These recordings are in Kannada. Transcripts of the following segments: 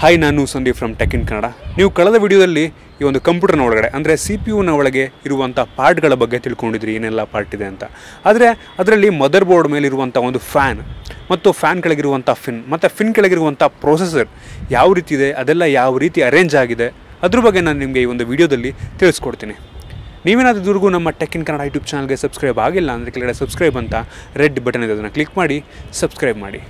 ಹಾಯ್ ನಾನು Sandeep from tech in Kannada ನೀವು ಕಳೆದ ವಿಡಿಯೋದಲ್ಲಿ ಈ ಒಂದು ಕಂಪ್ಯೂಟರ್ನ ಒಳಗಡೆ, ಅಂದರೆ ಸಿ ಪಿ ಯುನ ಒಳಗೆ ಇರುವಂಥ ಪಾರ್ಟ್ಗಳ ಬಗ್ಗೆ ತಿಳ್ಕೊಂಡಿದ್ರಿ, ಏನೆಲ್ಲ ಪಾರ್ಟ್ ಇದೆ ಅಂತ. ಆದರೆ ಅದರಲ್ಲಿ ಮದರ್ ಬೋರ್ಡ್ ಮೇಲೆ ಇರುವಂಥ ಒಂದು ಫ್ಯಾನ್ ಮತ್ತು ಫ್ಯಾನ್ ಕೆಳಗಿರುವಂಥ ಫಿನ್ ಮತ್ತು ಫಿನ್ ಕೆಳಗಿರುವಂಥ ಪ್ರೊಸೆಸರ್ ಯಾವ ರೀತಿ ಇದೆ, ಅದೆಲ್ಲ ಯಾವ ರೀತಿ ಅರೇಂಜ್ ಆಗಿದೆ, ಅದ್ರ ಬಗ್ಗೆ ನಾನು ನಿಮಗೆ ಈ ಒಂದು ವಿಡಿಯೋದಲ್ಲಿ ತಿಳಿಸ್ಕೊಡ್ತೀನಿ. ನೀವೇನಾದ್ರೂ ನಮ್ಮ ಟೆಕ್ ಇನ್ ಕನ್ನಡ ಯೂಟ್ಯೂಬ್ ಚಾನಲ್ಗೆ ಸಬ್ಸ್ಕ್ರೈಬ್ ಆಗಿಲ್ಲ ಅಂದರೆ ಕೆಳಗಡೆ ಸಬ್ಸ್ಕ್ರೈಬ್ ಅಂತ ರೆಡ್ ಬಟನ್ ಇದೆ ಅದನ್ನು ಕ್ಲಿಕ್ ಮಾಡಿ ಸಬ್ಸ್ಕ್ರೈಬ್ ಮಾಡಿ.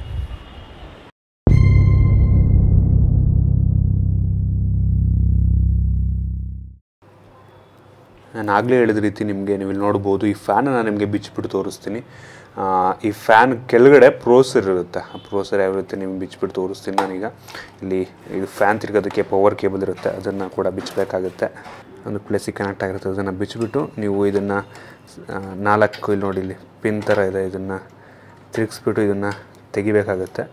ನಾನು ಆಗಲೇ ಹೇಳಿದ ರೀತಿ ನಿಮಗೆ ನೀವು ಇಲ್ಲಿ ನೋಡ್ಬೋದು, ಈ ಫ್ಯಾನ್ ನಾನು ನಿಮಗೆ ಬಿಚ್ಚಿಬಿಟ್ಟು ತೋರಿಸ್ತೀನಿ. ಈ ಫ್ಯಾನ್ ಕೆಳಗಡೆ ಪ್ರೋಸರ್ ಇರುತ್ತೆ. ಆ ಪ್ರೋಸರ್ ಯಾವ ರೀತಿ ನಿಮ್ಗೆ ಬಿಚ್ಚಿಬಿಟ್ಟು ತೋರಿಸ್ತೀನಿ ನಾನೀಗ. ಇಲ್ಲಿ ಇದು ಫ್ಯಾನ್ ತಿರ್ಗೋದಕ್ಕೆ ಪವರ್ ಕೇಬಲ್ ಇರುತ್ತೆ. ಅದನ್ನು ಕೂಡ ಬಿಚ್ಚಬೇಕಾಗುತ್ತೆ ಒಂದು ಪ್ಲೇಸಿಗೆ ಕನೆಕ್ಟ್ ಆಗಿರುತ್ತೆ. ಅದನ್ನು ಬಿಚ್ಚಿಬಿಟ್ಟು ನೀವು ಇದನ್ನು ನಾಲ್ಕು ಇಲ್ಲಿ ನೋಡಿ, ಇಲ್ಲಿ ಪಿನ್ ಥರ ಇದೆ. ಇದನ್ನು ತಿರುಗಿಸ್ಬಿಟ್ಟು ಇದನ್ನು ತೆಗಿಬೇಕಾಗುತ್ತೆ.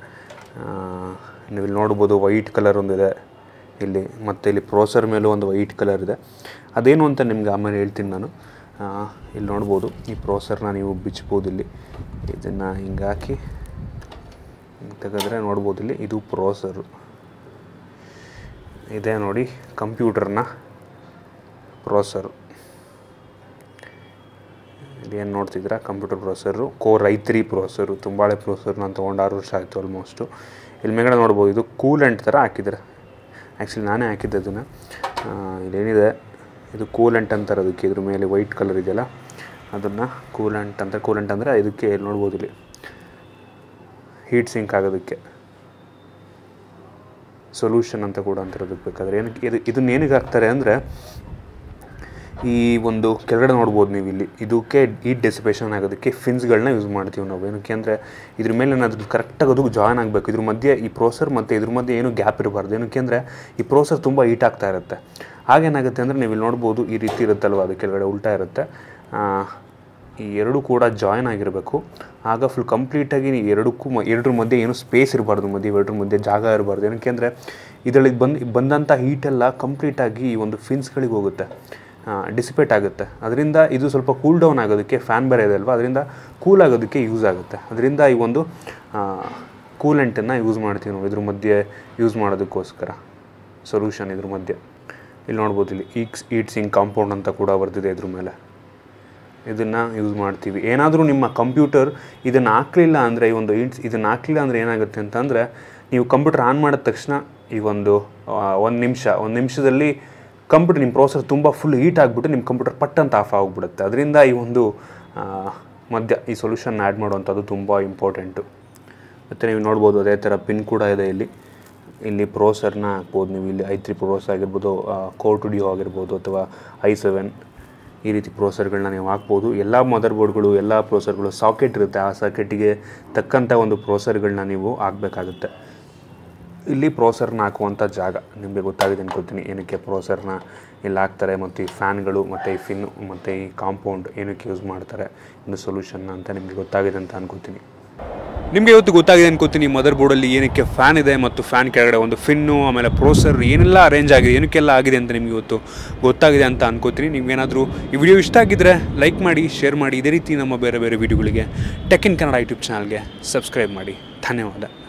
ನೀವು ಇಲ್ಲಿ ನೋಡ್ಬೋದು ವೈಟ್ ಕಲರ್ ಒಂದಿದೆ. ಇಲ್ಲಿ ಮತ್ತು ಇಲ್ಲಿ ಪ್ರೋಸರ್ ಮೇಲೂ ಒಂದು ವೈಟ್ ಕಲರ್ ಇದೆ. ಅದೇನು ಅಂತ ನಿಮ್ಗೆ ಆಮೇಲೆ ಹೇಳ್ತೀನಿ ನಾನು. ಇಲ್ಲಿ ನೋಡ್ಬೋದು, ಈ ಪ್ರೋಸರ್ನ ನೀವು ಬಿಚ್ಬೋದು ಇಲ್ಲಿ. ಇದನ್ನು ಹಿಂಗೆ ಹಾಕಿ ತೆಗೆದ್ರೆ ನೋಡ್ಬೋದು ಇಲ್ಲಿ, ಇದು ಪ್ರೋಸರು ಇದೆ ನೋಡಿ, ಕಂಪ್ಯೂಟರ್ನ ಪ್ರೋಸರು ಇದೇನು ನೋಡ್ತಿದ್ದೀರಾ? Computer processor, core I three ತುಂಬಾಳೆ processor ಹಳೆ ನಾನು ತೊಗೊಂಡು ಆರು ವರ್ಷ ಆಯಿತು ಆಲ್ಮೋಸ್ಟು ಇಲ್ಲಿ ಮೇಗಡೆ ನೋಡ್ಬೋದು, ಇದು ಕೂಲೆಂಟ್ ಥರ ಹಾಕಿದ್ದಾರೆ. ಆ್ಯಕ್ಚುಲಿ ನಾನೇ ಹಾಕಿದ್ದೆ ಅದನ್ನು. ಇದೇನಿದೆ ಇದು ಕೂಲೆಂಟ್ ಅಂತಾರೆ ಅದಕ್ಕೆ, ಇದ್ರ ಮೇಲೆ ವೈಟ್ ಕಲರ್ ಇದೆಯಲ್ಲ, ಅದನ್ನು ಕೂಲೆಂಟ್ ಅಂತ ಕೂಲೆಂಟ್ ಅಂದರೆ ಇದಕ್ಕೆ ನೋಡ್ಬೋದು ಇಲ್ಲಿ. ಹೀಟ್ ಸಿಂಕ್ ಆಗೋದಕ್ಕೆ. ಸೊಲ್ಯೂಷನ್ ಅಂತ ಕೂಡ ಅಂತಿರೋದಕ್ಕೆ ಬೇಕಾದರೆ. ಏನಕ್ಕೆ ಇದು ಇದನ್ನ ಏನಕ್ಕೆ ಹಾಕ್ತಾರೆ ಅಂದರೆ ಈ ಒಂದು ಕೆಳಗಡೆ ನೋಡ್ಬೋದು ನೀವು ಇಲ್ಲಿ. ಇದಕ್ಕೆ ಹೀಟ್ ಡೆಸಿಪೇಷನ್ ಆಗೋದಕ್ಕೆ ಫಿನ್ಸ್ಗಳನ್ನ ಯೂಸ್ ಮಾಡ್ತೀವಿ ನಾವು. ಏನಕ್ಕೆ ಅಂದರೆ ಇದ್ರ ಮೇಲೆ ಅದು ಕರೆಕ್ಟಾಗಿ ಅದಕ್ಕೆ ಜಾಯ್ನ್ ಆಗಬೇಕು. ಇದ್ರ ಮಧ್ಯೆ ಈ ಪ್ರೋಸರ್ ಮತ್ತು ಇದ್ರ ಮಧ್ಯೆ ಏನು ಗ್ಯಾಪ್ ಇರಬಾರ್ದು. ಏನಕ್ಕೆ ಅಂದರೆ ಈ ಪ್ರೋಸರ್ ತುಂಬ ಹೀಟ್ ಆಗ್ತಾ ಇರುತ್ತೆ. ಹಾಗೇನಾಗುತ್ತೆ ಅಂದರೆ ನೀವು ಇಲ್ಲಿ ನೋಡ್ಬೋದು ಈ ರೀತಿ ಇರುತ್ತಲ್ವ? ಅದು ಕೆಳಗಡೆ ಉಲ್ಟಾ ಇರುತ್ತೆ. ಈ ಎರಡು ಕೂಡ ಜಾಯ್ನ್ ಆಗಿರಬೇಕು. ಆಗ ಫುಲ್ ಕಂಪ್ಲೀಟಾಗಿ ಎರಡಕ್ಕೂ ಮ, ಎರಡರ ಮಧ್ಯೆ ಏನು ಸ್ಪೇಸ್ ಇರಬಾರ್ದು. ಮಧ್ಯೆ, ಎರಡರ ಮಧ್ಯೆ ಜಾಗ ಇರಬಾರ್ದು. ಏನಕ್ಕೆ ಅಂದರೆ ಇದರಲ್ಲಿ ಬಂದು ಬಂದಂಥ ಹೀಟೆಲ್ಲ ಕಂಪ್ಲೀಟಾಗಿ ಈ ಒಂದು ಫಿನ್ಸ್ಗಳಿಗೆ ಹೋಗುತ್ತೆ. ಡಿಸಿಪೇಟ್ ಆಗುತ್ತೆ. ಅದರಿಂದ ಇದು ಸ್ವಲ್ಪ ಕೂಲ್ ಡೌನ್ ಆಗೋದಕ್ಕೆ ಫ್ಯಾನ್ ಬೇರೆ ಇದೆ ಅಲ್ವಾ? ಅದರಿಂದ ಕೂಲ್ ಆಗೋದಕ್ಕೆ ಯೂಸ್ ಆಗುತ್ತೆ. ಅದರಿಂದ ಈ ಒಂದು ಕೂಲೆಂಟನ್ನು ಯೂಸ್ ಮಾಡ್ತೀವಿ ನಾವು ಇದ್ರ ಮಧ್ಯೆ ಯೂಸ್ ಮಾಡೋದಕ್ಕೋಸ್ಕರ. ಸೊಲ್ಯೂಷನ್ ಇದ್ರ ಮಧ್ಯೆ. ಇಲ್ಲಿ ನೋಡ್ಬೋದು, ಇಲ್ಲಿ ಈಕ್ಸ್ ಈಟ್ ಸಿಂಗ್ ಕಾಂಪೌಂಡ್ ಅಂತ ಕೂಡ ಬರ್ತಿದೆ ಇದ್ರ ಮೇಲೆ. ಇದನ್ನು ಯೂಸ್ ಮಾಡ್ತೀವಿ. ಏನಾದರೂ ನಿಮ್ಮ ಕಂಪ್ಯೂಟರ್ ಇದನ್ನು ಹಾಕಲಿಲ್ಲ ಅಂದರೆ, ಈ ಒಂದು ಈಟ್ಸ್ ಇದನ್ನು ಹಾಕಲಿಲ್ಲ ಅಂದರೆ ಏನಾಗುತ್ತೆ ಅಂತಂದರೆ, ನೀವು ಕಂಪ್ಯೂಟರ್ ಆನ್ ಮಾಡಿದ ತಕ್ಷಣ ಈ ಒಂದು ಒಂದು ನಿಮಿಷ, ಒಂದು ನಿಮಿಷದಲ್ಲಿ ಕಂಪ್ಯೂಟರ್ ನಿಮ್ಮ ಪ್ರೊಸೆಸರ್ ತುಂಬ ಫುಲ್ ಹೀಟ್ ಆಗಿಬಿಟ್ಟು ನಿಮ್ಮ ಕಂಪ್ಯೂಟರ್ ಪಟ್ ಅಂತ ಆಫ್ ಆಗಿಬಿಡುತ್ತೆ. ಅದರಿಂದ ಈ ಒಂದು ಮಧ್ಯ ಈ ಸೊಲ್ಯೂಷನ್ ಆ್ಯಡ್ ಮಾಡುವಂಥದ್ದು ತುಂಬ ಇಂಪಾರ್ಟೆಂಟು ಮತ್ತು ನೀವು ನೋಡ್ಬೋದು ಅದೇ ಥರ ಪಿನ್ ಕೂಡ ಇದೆ ಇಲ್ಲಿ. ಇಲ್ಲಿ ಪ್ರೋಸರ್ನ ಹಾಕ್ಬೋದು, ನೀವು ಇಲ್ಲಿ ಐ ತ್ರೀ ಪ್ರೋಸ್ ಆಗಿರ್ಬೋದು ಕೋರ್ ಟು ಡಿಯೋ ಆಗಿರ್ಬೋದು ಅಥವಾ ಐ ಸೆವೆನ್ ಈ ರೀತಿ ಪ್ರೋಸರ್ಗಳನ್ನ ನೀವು ಹಾಕ್ಬೋದು. ಎಲ್ಲ ಮದರ್ ಬೋರ್ಡ್ಗಳು ಎಲ್ಲ ಪ್ರೋಸರ್ಗಳು ಸಾಕೆಟ್ ಇರುತ್ತೆ. ಆ ಸಾಕೆಟಿಗೆ ತಕ್ಕಂಥ ಒಂದು ಪ್ರೋಸರ್ಗಳನ್ನ ನೀವು ಹಾಕಬೇಕಾಗುತ್ತೆ. ಇಲ್ಲಿ ಪ್ರೋಸರ್ನ ಹಾಕುವಂಥ ಜಾಗ. ನಿಮಗೆ ಗೊತ್ತಾಗಿದೆ ಅನ್ಕೋತೀನಿ ಏನಕ್ಕೆ ಪ್ರೋಸರ್ನ ಇಲ್ಲಿ ಹಾಕ್ತಾರೆ ಮತ್ತು ಈ ಫ್ಯಾನ್ಗಳು ಮತ್ತು ಈ ಫಿನ್ ಮತ್ತು ಈ ಕಾಂಪೌಂಡ್ ಏನಕ್ಕೆ ಯೂಸ್ ಮಾಡ್ತಾರೆ ಒಂದು ಸೊಲ್ಯೂಷನ್ನ ಅಂತ ನಿಮಗೆ ಗೊತ್ತಾಗಿದೆ ಅಂತ ಅನ್ಕೋತೀನಿ ನಿಮಗೆ ಇವತ್ತು ಗೊತ್ತಾಗಿದೆ ಅನ್ಕೋತೀನಿ ಮದರ್ ಬೋರ್ಡಲ್ಲಿ ಏನಕ್ಕೆ ಫ್ಯಾನ್ ಇದೆ ಮತ್ತು ಫ್ಯಾನ್ ಕೆಳಗಡೆ ಒಂದು ಫಿನ್ನು ಆಮೇಲೆ ಪ್ರೊಸರ್ ಏನೆಲ್ಲ ಅರೇಂಜ್ ಆಗಿದೆ, ಏನಕ್ಕೆಲ್ಲ ಆಗಿದೆ ಅಂತ ನಿಮಗೆ ಇವತ್ತು ಗೊತ್ತಾಗಿದೆ ಅಂತ ಅನ್ಕೋತೀನಿ ನಿಮ್ಗೇನಾದರೂ ಈ ವಿಡಿಯೋ ಇಷ್ಟ ಆಗಿದ್ದರೆ ಲೈಕ್ ಮಾಡಿ ಶೇರ್ ಮಾಡಿ. ಇದೇ ರೀತಿ ನಮ್ಮ ಬೇರೆ ಬೇರೆ ವಿಡಿಯೋಗಳಿಗೆ ಟೆಕ್ ಇನ್ ಕನ್ನಡ ಯೂಟ್ಯೂಬ್ ಚಾನಲ್ಗೆ ಸಬ್ಸ್ಕ್ರೈಬ್ ಮಾಡಿ. ಧನ್ಯವಾದ.